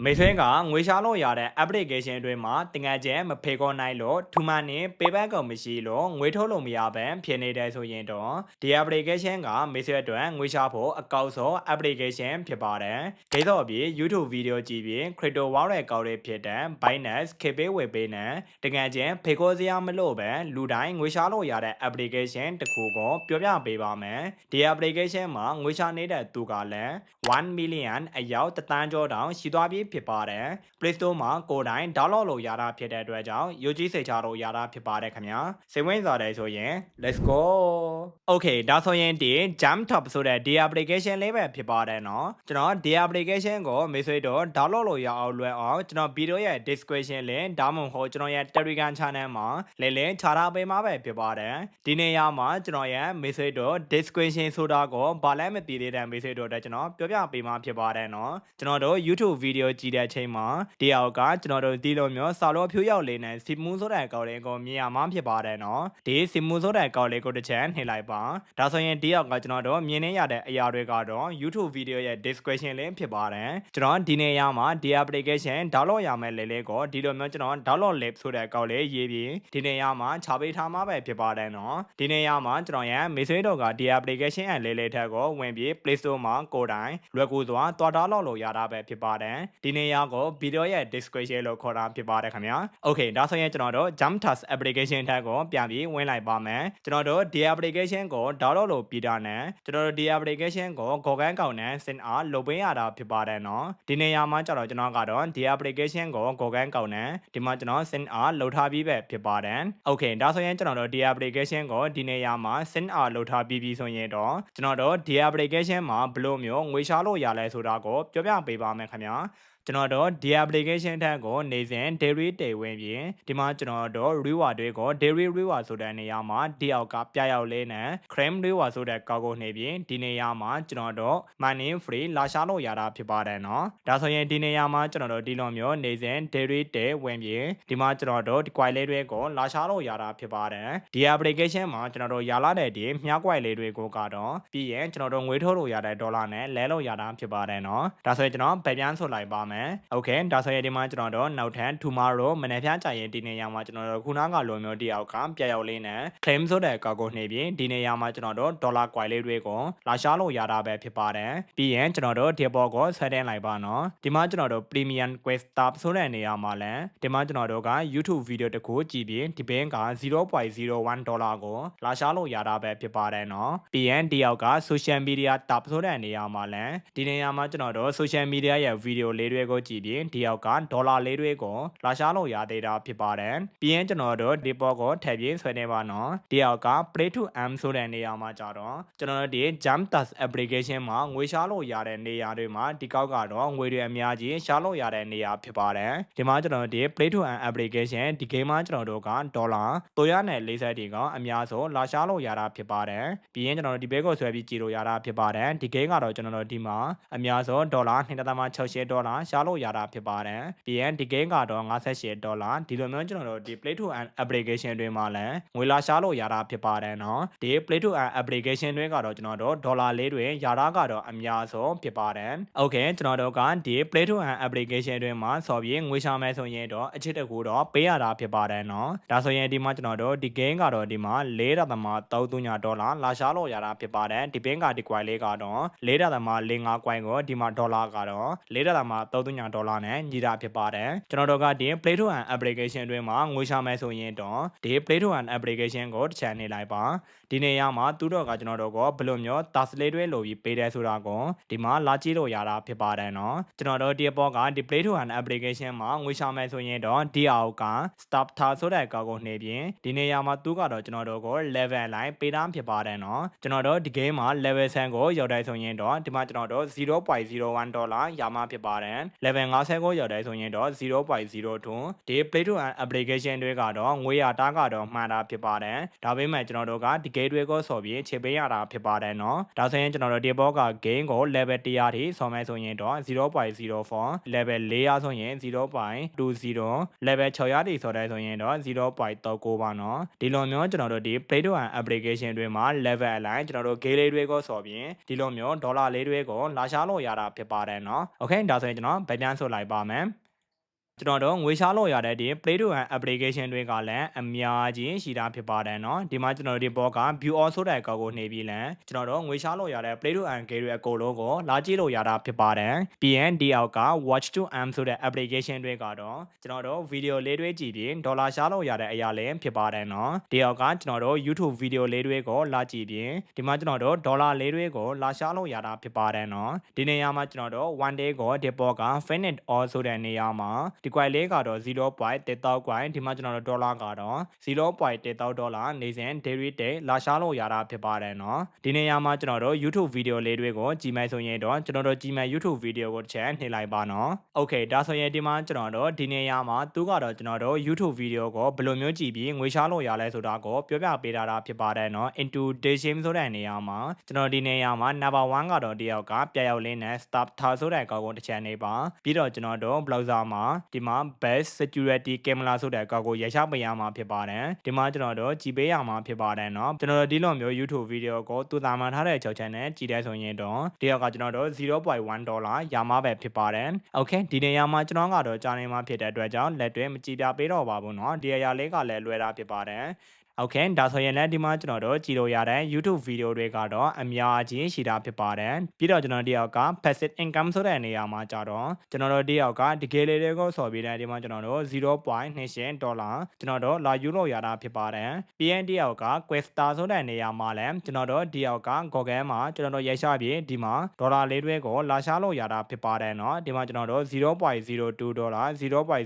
မေဆွင်းကငွေရှားလို့ရတဲ့ application အတွင်းမှာတင်ငယ်ချက်မဖေခေါ်နိုင်လို့ထူမန်နဲ့ payback ကမရှိလို့ငွေထုတ်လို့မရဘဲဖြစ်နေတယ်ဆိုရင်တော့ဒီ application ကမေဆွဲအတွက်ငွေရှားဖို့အကောက်ဆုံး application ဖြစ်ပါတယ်။ဂိမ်းတော့အပြီး YouTube video ကြည့်ပြီး crypto wallet ကောက်တွေဖြစ်တဲ့ Binance, KPay ဝယ်ပေးနဲ့တင်ငယ်ချက်ဖေခေါ်စရာမလိုပဲလူတိုင်းငွေရှားလို့ရတဲ့ application တစ်ခုကိုပြောပြပေးပါမယ်။ဒီ application မှာငွေရှားနေတဲ့သူကလည်း1 million အယောက်တသန်းကျော်တောင်ရှိသွားပြီးလေးဖြစ်ပါတယ်။ Play Store မှာကိုယ်တိုင် download လုပ်ရတာဖြစ်တဲ့အတွက်ကြောင့် UG စိတ်ချလို့ရတာဖြစ်ပါတယ်ခင်ဗျာ။စိတ်ဝင်စားတယ်ဆိုရင် let's go okay ဒါဆိုရင်ဒီ jam top ဆိုတဲ့ဒီ application လေးပဲဖြစ်ပါတယ်နော်ကျွန်တော်ဒီ application ကိုမေးဆွေးတော့ download လုပ်ရအောင်လွယ်အောင်ကျွန်တော်ဗီဒီယိုရဲ့ description လင်းဒါမှမဟုတ်ကျွန်တော်ရဲ့ Telegram channel မှာလင်းလင်းခြားထားပေးမှာပဲဖြစ်ပါတယ်ဒီနေရာမှာကျွန်တော်ရဲ့မေးဆွေးတော့ description ဆိုတာကိုဘာလဲမသိသေးတဲ့မေးဆွေးတော့တဲ့ကျွန်တော်ပြောပြပေးမှာဖြစ်ပါတယ်နော်ကျွန်တော်တို့ YouTube video ပြောကြည့်တဲ့အချိန်မှာတယောက်ကကျွန်တော်တို့ဒီလိုမျိုးစာလောဖြိုးရောက်လေနဲ့စီမူးစိုးတဲ့ကောင်လေးကိုမြင်ရမှာဖြစ်ပါတယ်နော်ဒီစီမူးစိုးတဲ့ကောင်လေးကိုတစ်ချက်နှိပ်လိုက်ပါဒါဆိုရင်တယောက်ကကျွန်တော်တို့မြင်နေရတဲ့အရာတွေကတော့ YouTube video ရဲ့ description link ဖြစ်ပါတယ်ကျွန်တော်ဒီနေရာမှာဒီ application download ရမယ်လေလေကိုဒီလိုမျိုးကျွန်တော် download link ဆိုတဲ့ကောင်လေးရေးပြီးဒီနေရာမှာခြာပေးထားမှာပဲဖြစ်ပါတယ်နော်ဒီနေရာမှာကျွန်တော်ရဲ့ message တော့ကဒီ application ရဲ့လေလေထက်ကိုဝင်ပြီး Play Store မှာကိုယ်တိုင်လွယ်ကူစွာတွာတာလောက်လို့ရတာပဲဖြစ်ပါတယ်ဒီနေရာကို video ရဲ့ description လို့ခေါ်တာဖြစ်ပါတယ်ခင်ဗျာ Okay ဒါဆိုရင်ကျွန်တော်တို့ Jump Task application ထက်ကိုပြန်ပြီးဝင်လိုက်ပါမယ်ကျွန်တော်တို့ဒီ application ကို download လုပ်ပြီးတာနဲ့ကျွန်တော်တို့ဒီ application ကို Google ကောင်နဲ့ send အားလုပ်ပေးရတာဖြစ်ပါတယ်နော်ဒီနေရာမှာကျွန်တော်ကျွန်တော်ကတော့ဒီ application ကို Google ကောင်နဲ့ဒီမှာကျွန်တော် send အားလုပ်ထားပြီးပဲဖြစ်ပါတယ် Okay ဒါဆိုရင်ကျွန်တော်တို့ဒီ application ကိုဒီနေရာမှာ send အားလုပ်ထားပြီးပြီဆိုရင်တော့ကျွန်တော်တို့ဒီ application မှာဘယ်လိုမျိုးငွေရှားလို့ရလဲဆိုတာကိုပြောပြပေးပါမယ်ခင်ဗျာ ကျွန်တော်တို့ဒီ application ထက်ကိုနေစဉ် daily တေဝင်ပြီးဒီမှာကျွန်တော်တို့ reward တွေကို daily reward ဆိုတဲ့နေရာမှာဒီအောက်ကပြရောက်လေးနဲ့ cream reward ဆိုတဲ့ကောက်ကိုနေပြီးဒီနေရာမှာကျွန်တော်တို့ money free လာရှာလို့ရတာဖြစ်ပါတယ်เนาะဒါဆိုရင်ဒီနေရာမှာကျွန်တော်တို့ဒီလိုမျိုးနေစဉ် daily တေဝင်ပြီးဒီမှာကျွန်တော်တို့ဒီ quite လေးတွေကိုလာရှာလို့ရတာဖြစ်ပါတယ်ဒီ application မှာကျွန်တော်တို့ရလာတဲ့ဒီမြား quite လေးတွေကိုကတော့ပြီးရင်ကျွန်တော်တို့ငွေထုတ်လို့ရတဲ့ဒေါ်လာနဲ့လဲလို့ရတာဖြစ်ပါတယ်เนาะဒါဆိုရင်ကျွန်တော်ဗပြန်ဆိုလိုက်ပါမယ်။ ယ် Okay ဒါဆိုရင်ဒီမှာကျွန်တော်တို့နောက်ထပ် tomorrow မနေ့ဖြန်းကြရင်ဒီနေရာမှာကျွန်တော်တို့ခုနကလိုမျိုးတယောက်ကပြရောက်လေးနဲ့ claim ဆိုတဲ့ကောက်ကိုနှိပ်ပြီးဒီနေရာမှာကျွန်တော်တို့ dollar coin လေးတွေကိုလာရှားလို့ရတာပဲဖြစ်ပါတယ်။ပြီးရင်ကျွန်တော်တို့ဒီပေါ်ကိုဆက်တင်လိုက်ပါနော်။ဒီမှာကျွန်တော်တို့ premium quest tab ဆိုတဲ့နေရာမှာလည်းဒီမှာကျွန်တော်တို့က YouTube video တစ်ခုကြည့်ပြီးဒီဘင်းက0.01ဒေါ်လာကိုလာရှားလို့ရတာပဲဖြစ်ပါတယ်နော်။ပြီးရင်ဒီယောက်က social media tab ဆိုတဲ့နေရာမှာလည်းဒီနေရာမှာကျွန်တော်တို့ social media ရဲ့ video လေးတွေကိုကြည့်ပြီးဒီယောက်ကဒေါ်လာလေးတွေကိုလာရှားလို့ရသေးတာဖြစ်ပါတယ်။ပြီးရင်ကျွန်တော်တို့ဒီပေါ်ကိုထည့်ပြီးဆွဲနေပါနော်။ဒီယောက်က play to earn ဆိုတဲ့နေရာမှာကြတော့ကျွန်တော်တို့ဒီ jump task application မှာငွေရှားလို့ရတဲ့နေရာတွေမှာဒီကောက်ကတော့ငွေတွေအများကြီးရှားလို့ရတဲ့နေရာဖြစ်ပါတယ်။ဒီမှာကျွန်တော်တို့ဒီ play to earn application ဒီ game မှာကျွန်တော်တို့ကဒေါ်လာ340ဒီကောင်အများဆုံးလာရှားလို့ရတာဖြစ်ပါတယ်။ပြီးရင်ကျွန်တော်တို့ဒီဘဲကိုဆွဲပြီးကြည့်လို့ရတာဖြစ်ပါတယ်။ဒီ game ကတော့ကျွန်တော်တို့ဒီမှာအများဆုံးဒေါ်လာ2.68ဒေါ်လာရှားလို့ရတာဖြစ်ပါတယ်။ပြီးရင်ဒီ game ကတော့58ဒေါ်လာဒီလိုမျိုးကျွန်တော်တို့ဒီ play to earn application တွေမှာလည်းငွေလာရှားလို့ရတာဖြစ်ပါတယ်နော်။ဒီ play to earn application တွေကတော့ကျွန်တော်တို့ဒေါ်လာလေးတွေရတာကတော့အများဆုံးဖြစ်ပါတယ်။ Okay ကျွန်တော်တို့ကဒီ play to earn application တွေမှာဆော်ပြီးငွေရှာမယ်ဆိုရင်တော့အချစ်တကူတော့ပေးရတာဖြစ်ပါတယ်နော်။ဒါဆိုရင်ဒီမှာကျွန်တော်တို့ဒီ game ကတော့ဒီမှာ4.33ဒေါ်လာလာရှားလို့ရတာဖြစ်ပါတယ်။ဒီ pin ကဒီ coin လေးကတော့4.45 coin ကိုဒီမှာဒေါ်လာကတော့4.33ဒေါ်လာနဲ့ညီတာဖြစ်ပါတယ်။ကျွန်တော်တို့ကဒီ play to earn application တွေမှာငွေရှာမယ်ဆိုရင်တော့ဒီ play to earn application ကိုတစ်ချက်နေလိုက်ပါ။ဒီနေရာမှာသူတို့ကကျွန်တော်တို့ကဘယ်လိုမျိုး task လေးတွေလိုပြီးပေးတယ်ဆိုတာကိုဒီမှာလာကြည့်လို့ရတာဖြစ်ပါတယ်နော်။ကျွန်တော်တို့ဒီပေါ်ကဒီ play to earn application မှာငွေရှာမယ်ဆိုရင်တော့ဒီအောက်က stop ထားဆိုတဲ့ကောက်ကိုနှိပ်ပြီးဒီနေရာမှာသူကတော့ကျွန်တော်တို့ကို level လိုက်ပေးတာဖြစ်ပါတယ်နော်။ကျွန်တော်တို့ဒီ game မှာ level 10ကိုရောက်တိုင်းဆိုရင်တော့ဒီမှာကျွန်တော်တို့0.01ဒေါ်လာရမှာဖြစ်ပါတယ်။ level 50ကိုရောက်တိုင်းဆိုရင်တော့0.02ဒီ play to earn application တွေကတော့ငွေရတာကတော့မှန်တာဖြစ်ပါတယ်။ဒါပေမဲ့ကျွန်တော်တို့ကဒီ game တွေကိုဆော်ပြီးခြေပေးရတာဖြစ်ပါတယ်နော်။ဒါဆိုရင်ကျွန်တော်တို့ဒီဘောက game ကို level 100ထိဆော်မယ်ဆိုရင်တော့0.04 level 4ရဆိုရင်0.20 level 6ရထိဆော်တယ်ဆိုရင်တော့0.39ပါနော်။ဒီလိုမျိုးကျွန်တော်တို့ဒီ play to earn application တွေမှာ level အလိုက်ကျွန်တော်တို့ game လေးတွေကိုဆော်ပြီးဒီလိုမျိုးဒေါ်လာလေးတွေကိုလာရှားလို့ရတာဖြစ်ပါတယ်နော်။ Okay ဒါဆိုရင်ကျွန်တော်ဗိုက်ပြန်ဆိုလိုက်ပါမယ် ကျွန်တော်တို့ငွေရှားလို့ရတဲ့ဒီ Play to Earn application တွေကလည်းအများကြီးရှိတာဖြစ်ပါတယ်เนาะဒီမှာကျွန်တော်တို့ဒီဘောက view all ဆိုတဲ့အကောက်ကိုနှိပ်ပြီးလန်ကျွန်တော်တို့ငွေရှားလို့ရတဲ့ Play to Earn game တွေအကုန်လုံးကိုလာကြည့်လို့ရတာဖြစ်ပါတယ်ပြီးရင်ဒီအောက်က Watch to Earn ဆိုတဲ့ application တွေကတော့ကျွန်တော်တို့ video လေးတွေကြည့်ပြီးဒေါ်လာရှားလို့ရတဲ့အရာလေးဖြစ်ပါတယ်เนาะဒီအောက်ကကျွန်တော်တို့ YouTube video လေးတွေကိုလာကြည့်ပြီးဒီမှာကျွန်တော်တို့ဒေါ်လာလေးတွေကိုလာရှားလို့ရတာဖြစ်ပါတယ်เนาะဒီနေရာမှာကျွန်တော်တို့ one day ကိုဒီဘောက finish all ဆိုတဲ့နေရာမှာဒီ coin လေးကတော့0.1000 coin ဒီမှာကျွန်တော်တို့ဒေါ်လာကတော့0.1000ဒေါ်လာနေစဉ် daily day လာရှားလို့ရတာဖြစ်ပါတယ်เนาะဒီနေရာမှာကျွန်တော်တို့ YouTube video လေးတွေကိုကြည့်မယ်ဆိုရင်တော့ကျွန်တော်တို့ကြည့်မယ် YouTube video ကိုတစ်ချက်နှိပ်လိုက်ပါเนาะ Okay ဒါဆိုရင်ဒီမှာကျွန်တော်တို့ဒီနေရာမှာသူကတော့ကျွန်တော်တို့ YouTube video ကိုဘယ်လိုမျိုးကြည့်ပြီးငွေရှားလို့ရလဲဆိုတာကိုပြောပြပေးထားတာဖြစ်ပါတယ်เนาะ introduction ဆိုတဲ့နေရာမှာကျွန်တော်ဒီနေရာမှာ number 1ကတော့တယောက်ကပြရောက်လင်းနဲ့ start ထားဆိုတဲ့အကောင့်ကိုတစ်ချက်နေပါပြီးတော့ကျွန်တော်တို့ browser မှာ ဒီမှာ best security camera ဆိုတဲ့အကောင့်ကိုရရှာပေးရမှာဖြစ်ပါတယ်ဒီမှာကျွန်တော်တို့ကြည့်ပေးရမှာဖြစ်ပါတယ်เนาะကျွန်တော်တို့ဒီလိုမျိုး YouTube video ကိုသူသာမှန်ထားတဲ့6 channel ကြည့်တဲ့ဆိုရင်တော့တယောက်ကကျွန်တော်တို့0.1ဒေါ်လာရမှာပဲဖြစ်ပါတယ် Okay ဒီနေရာမှာကျွန်တော်ကတော့ကြာနေမှာဖြစ်တဲ့အတွက်ကြောင့်လက်တွဲမကြည့်ပြပေးတော့ပါဘူးเนาะဒီအရာလေးကလည်းလွယ်တာဖြစ်ပါတယ် โอเคဒါဆိုရင်လည်းဒီမှာကျွန်တော်တို့ကြည့်လို့ရတဲ့ YouTube video တွေကတော့အများကြီးရှိတာဖြစ်ပါတယ်ပြီးတော့ကျွန်တော်ဒီယောက်က passive income ဆိုတဲ့နေရာမှာကြတော့ကျွန်တော်တို့ဒီယောက်ကတကယ်လေးတွေကိုဆော်ပြီးတဲ့ဒီမှာကျွန်တော်တို့0.2ဒေါ်လာကျွန်တော်တို့လာယူလို့ရတာဖြစ်ပါတယ်ပြီးရင်ဒီယောက်က Questa ဆိုတဲ့နေရာမှာလည်းကျွန်တော်တို့ဒီယောက်က Google မှာကျွန်တော်တို့ရိုက်ရှာပြီးဒီမှာဒေါ်လာလေးတွေကိုလာရှာလို့ရတာဖြစ်ပါတယ်เนาะဒီမှာကျွန်တော်တို့0.02ဒေါ်လာ0.01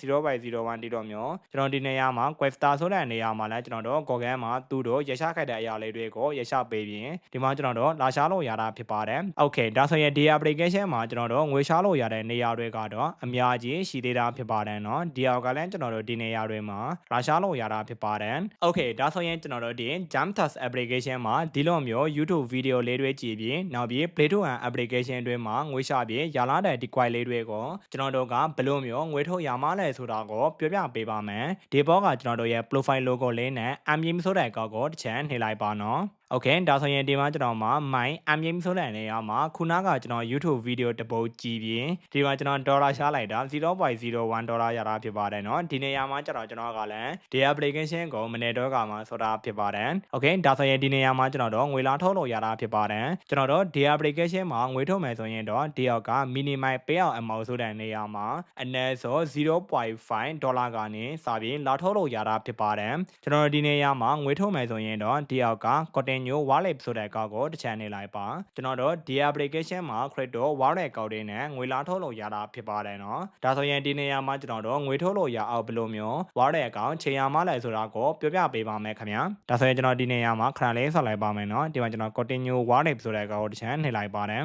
0.01ဒီလိုမျိုးကျွန်တော်ဒီနေရာမှာ Questa ဆိုတဲ့နေရာမှာလည်း ကျွန်တော်တို့ Google မှာသူတို့ရရှာခိုက်တဲ့အရာလေးတွေကိုရရှာပေးပြီးဒီမှာကျွန်တော်တို့လာရှာလို့ရတာဖြစ်ပါတယ်။ Okay ဒါဆိုရင်ဒီ application မှာကျွန်တော်တို့ငွေရှာလို့ရတဲ့နေရာတွေကတော့အများကြီးရှိသေးတာဖြစ်ပါတယ်เนาะဒီအောက်ကလည်းကျွန်တော်တို့ဒီနေရာတွေမှာလာရှာလို့ရတာဖြစ်ပါတယ်။ Okay ဒါဆိုရင်ကျွန်တော်တို့ဒီ Jamtas application မှာဒီလိုမျိုး YouTube video လေးတွေကြည့်ပြီးနောက်ပြီး Play to Earn application တွေမှာငွေရှာပြီးရလာတဲ့ဒီ coin လေးတွေကိုကျွန်တော်တို့ကဘယ်လိုမျိုးငွေထုတ်ရမှာလဲဆိုတာကိုပြောပြပေးပါမယ်။ဒီဘောကကျွန်တော်တို့ရဲ့ profile logo လေးနဲ့ amim ဆိုတဲ့အကောက်ကိုတစ်ချမ်းနှိပ်လိုက်ပါနော် โอเคဒါဆိုရင်ဒီမှာကျွန်တော်မှာ my amim ဆိုတဲ့နေရာမှာခုနကကျွန်တော် YouTube video တစ်ပုတ်ကြည့်ပြီးဒီမှာကျွန်တော်ဒေါ်လာရှားလိုက်တာ0.01ဒေါ်လာရတာဖြစ်ပါတယ်เนาะဒီနေရာမှာကျွန်တော်ကျွန်တော်ကလည်းဒီ application ကိုမနေ့တော့ကမှဆိုတာဖြစ်ပါတယ်โอเคဒါဆိုရင်ဒီနေရာမှာကျွန်တော်တို့ငွေလာထုတ်လို့ရတာဖြစ်ပါတယ်ကျွန်တော်တို့ဒီ application မှာငွေထုတ်မယ်ဆိုရင်တော့ဒီယောက်က minimum payout amount ဆိုတဲ့နေရာမှာအနည်းဆုံး0.5ဒေါ်လာကနေစပြီးလာထုတ်လို့ရတာဖြစ်ပါတယ်ကျွန်တော်ဒီနေရာမှာငွေထုတ်မယ်ဆိုရင်တော့ဒီယောက်က cotton င်ညို wallet ဆိုတဲ့ကောက်ကိုတစ်ချမ်းနေလိုက်ပါကျွန်တော်တို့ဒီ application မှာ crypto wallet ကောက်တွေနဲ့ငွေလာထုတ်လို့ရတာဖြစ်ပါတယ်နော်ဒါဆိုရင်ဒီနေရာမှာကျွန်တော်တို့ငွေထုတ်လို့ရအောင်ဘယ်လိုမျိုး wallet account ချိန်ရမလဲဆိုတာကိုပြောပြပေးပါမယ်ခင်ဗျာဒါဆိုရင်ကျွန်တော်ဒီနေရာမှာခဏလေးဆက်လိုက်ပါမယ်နော်ဒီမှာကျွန်တော် continue wallet ဆိုတဲ့ကောက်ကိုတစ်ချမ်းနေလိုက်ပါတယ်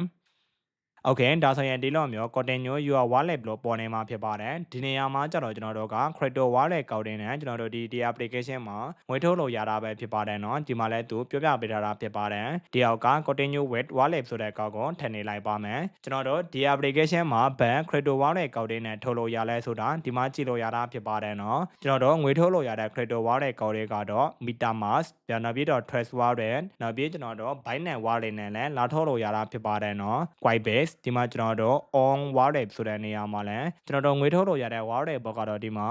โอเคဒါဆိုရင်ဒီလိုမျိုး continue your wallet လို့ပေါ်နေမှာဖြစ်ပါတယ်ဒီနေရာမှာကျတော့ကျွန်တော်တို့က crypto wallet ကောက်တင်နဲ့ကျွန်တော်တို့ဒီဒီ application မှာငွေထုတ်လို့ရတာပဲဖြစ်ပါတယ်เนาะဒီမှာလည်းသူပြောပြပေးထားတာဖြစ်ပါတယ်ဒီအောက်က continue with wallet ဆိုတဲ့ကောက်ကိုထည့်နေလိုက်ပါမယ်ကျွန်တော်တို့ဒီ application မှာ bank crypto wallet ကောက်တင်နဲ့ထုတ်လို့ရလဲဆိုတာဒီမှာကြည့်လို့ရတာဖြစ်ပါတယ်เนาะကျွန်တော်တို့ငွေထုတ်လို့ရတဲ့ crypto wallet ကောက်တွေကတော့ MetaMask ပြန်နောက်ပြီးတော့ Trust wallet နောက်ပြီးကျွန်တော်တို့ Binance wallet နဲ့လည်းလာထုတ်လို့ရတာဖြစ်ပါတယ်เนาะ Coinbase ဒီမှာကျွန်တော်တို့ on wallet ဆိုတဲ့နေရာမှာလည်းကျွန်တော်တို့ငွေထုတ်လို့ရတဲ့ wallet ဘောကတော့ဒီမှာ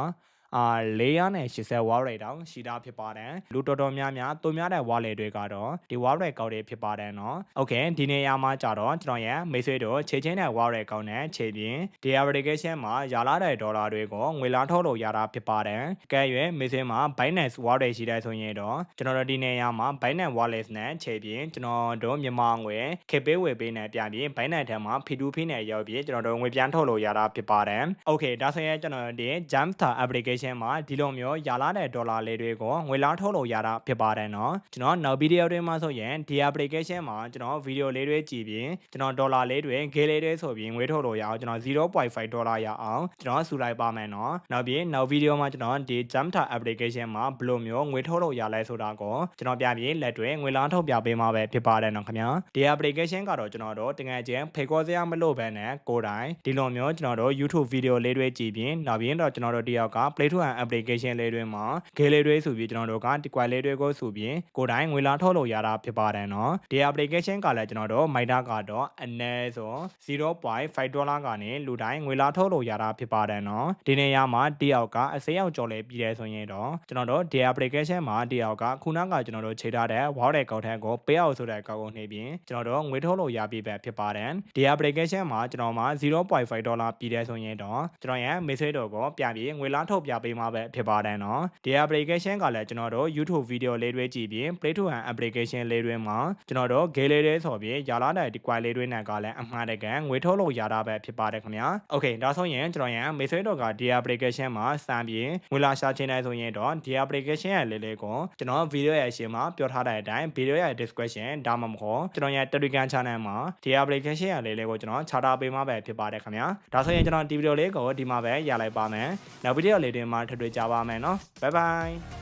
အာ480 wallet တောင်ရှိတာဖြစ်ပါတယ်လူတော်တော်များများတုံများတဲ့ wallet တွေကတော့ဒီ wallet ကောက်တွေဖြစ်ပါတယ်နော်โอเคဒီနေရာမှာကြတော့ကျွန်တော်ရဲ့မိတ်ဆွေတို့ခြေချင်းတဲ့ wallet ကောက်နဲ့ခြေပြင်ဒီ application မှာရလာတဲ့ဒေါ်လာတွေကိုငွေလာထုတ်လို့ရတာဖြစ်ပါတယ်ကဲရွယ်မိတ်ဆွေမှာ Binance wallet ရှိတဲ့ဆိုရင်တော့ကျွန်တော်တို့ဒီနေရာမှာ Binance wallet နဲ့ခြေပြင်ကျွန်တော်တို့မြန်မာငွေခေပေးဝယ်ပေးနဲ့ပြန်ပြီး Binance ထဲမှာ P2P နဲ့ရောက်ပြီးကျွန်တော်တို့ငွေပြန်ထုတ်လို့ရတာဖြစ်ပါတယ်โอเคဒါဆိုရင်ကျွန်တော်ဒီ Jamsta application application မှာဒီလိုမျိုးရလာတဲ့ဒေါ်လာလေးတွေကိုငွေလားထုတ်လို့ရတာဖြစ်ပါတယ်နော်ကျွန်တော်နောက်ဗီဒီယိုတွေမှာဆိုရင်ဒီ application မှာကျွန်တော်ဗီဒီယိုလေးတွေကြည့်ပြီးကျွန်တော်ဒေါ်လာလေးတွေဂေးလေးတွေဆိုပြီးငွေထုတ်လို့ရအောင်ကျွန်တော်0.5ဒေါ်လာရအောင်ကျွန်တော်ဆူလိုက်ပါမယ်နော်နောက်ပြီးနောက်ဗီဒီယိုမှာကျွန်တော်ဒီ Jamta application မှာဘယ်လိုမျိုးငွေထုတ်လို့ရလဲဆိုတာကိုကျွန်တော်ပြပြီးလက်တွေငွေလားထုတ်ပြပေးမှာပဲဖြစ်ပါတယ်နော်ခင်ဗျာဒီ application ကတော့ကျွန်တော်တို့တကယ်ချင်းဖေခေါ်စရာမလိုဘဲနဲ့ကိုယ်တိုင်ဒီလိုမျိုးကျွန်တော်တို့ YouTube ဗီဒီယိုလေးတွေကြည့်ပြီးနောက်ပြီးတော့ကျွန်တော်တို့တယောက်က Play to earn application လေးတွေမှာ game လေးတွေဆိုပြီးကျွန်တော်တို့ကဒီ quite လေးတွေကိုဆိုပြီးကိုယ်တိုင်ငွေလာထုတ်လို့ရတာဖြစ်ပါတယ်နော်ဒီ application ကလည်းကျွန်တော်တို့ Maida ကတော့အနည်းဆုံး0.5ဒေါ်လာကနေလူတိုင်းငွေလာထုတ်လို့ရတာဖြစ်ပါတယ်နော်ဒီနေရာမှာတယောက်ကအစိမ်းရောက်ကြော်လဲပြီးတယ်ဆိုရင်တော့ကျွန်တော်တို့ဒီ application မှာတယောက်ကခုနကကျွန်တော်တို့ချိန်ထားတဲ့ wallet ကောက်ထက်ကို pay out ဆိုတဲ့ကောက်ကိုနှိပ်ပြီးကျွန်တော်တို့ငွေထုတ်လို့ရပြီပဲဖြစ်ပါတယ်ဒီ application မှာကျွန်တော်မှာ0.5ဒေါ်လာပြီးတယ်ဆိုရင်တော့ကျွန်တော်ရဲ့ message တော့ကိုပြပြီးငွေလာထုတ်ပြပေးမှာပဲဖြစ်ပါတယ်နော်ဒီ application ကလည်းကျွန်တော်တို့ YouTube video လေးတွေကြည့်ပြီး Play to Earn application လေးတွေမှာကျွန်တော်တို့ game လေးတွေဆိုပြီးရလာတဲ့ဒီ quite လေးတွေနဲ့ကလည်းအမှားတကယ်ငွေထုတ်လို့ရတာပဲဖြစ်ပါတယ်ခင်ဗျာ Okay ဒါဆိုရင်ကျွန်တော်ရဲ့ message တော့ကဒီ application မှာစမ်းပြီးငွေလာရှာချင်တယ်ဆိုရင်တော့ဒီ application ရဲ့လေးလေးကိုကျွန်တော် video ရဲ့အရှင်မှာပြောထားတဲ့အတိုင်း video ရဲ့ description ဒါမှမဟုတ်ကျွန်တော်ရဲ့ Telegram channel မှာဒီ application ရဲ့လေးလေးကိုကျွန်တော်ချထားပေးမှာပဲဖြစ်ပါတယ်ခင်ဗျာဒါဆိုရင်ကျွန်တော်ဒီ video လေးကိုဒီမှာပဲရလိုက်ပါမယ်နောက် video လေးတွေမှာထပ်တွေ့ကြပါမယ်နော် bye bye